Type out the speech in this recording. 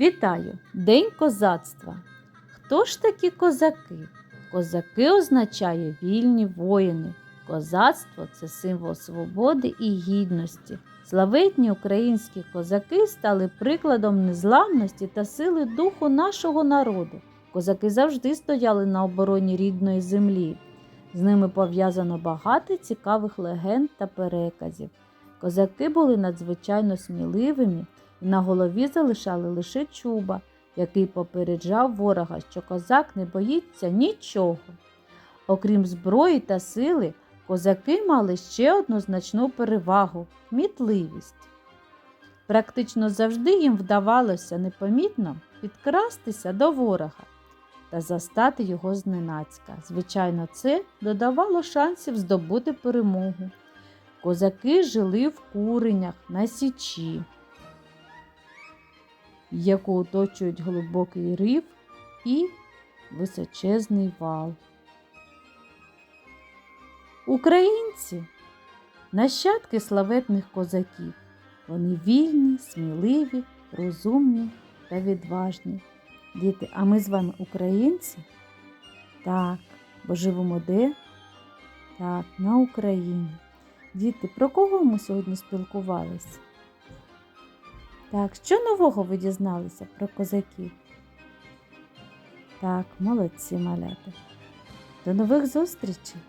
Вітаю! День козацтва. Хто ж такі козаки? Козаки означає вільні воїни. Козацтво це символ свободи і гідності. Славетні українські козаки стали прикладом незламності та сили духу нашого народу. Козаки завжди стояли на обороні рідної землі. З ними пов'язано багато цікавих легенд та переказів. Козаки були надзвичайно сміливими на голові залишали лише чуба, який попереджав ворога, що козак не боїться нічого. Окрім зброї та сили, козаки мали ще одну значну перевагу мітливість. Практично завжди їм вдавалося непомітно підкрастися до ворога та застати його зненацька. Звичайно, це додавало шансів здобути перемогу. Козаки жили в куренях на січі, яку оточують глибокий рів і височезний вал. Українці нащадки славетних козаків. Вони вільні, сміливі, розумні та відважні. Діти, а ми з вами українці? Так, бо живемо де? Так, на Україні. Діти, про кого ми сьогодні спілкувалися? Так, що нового ви дізналися про козаків? Так, молодці малята. До нових зустрічей!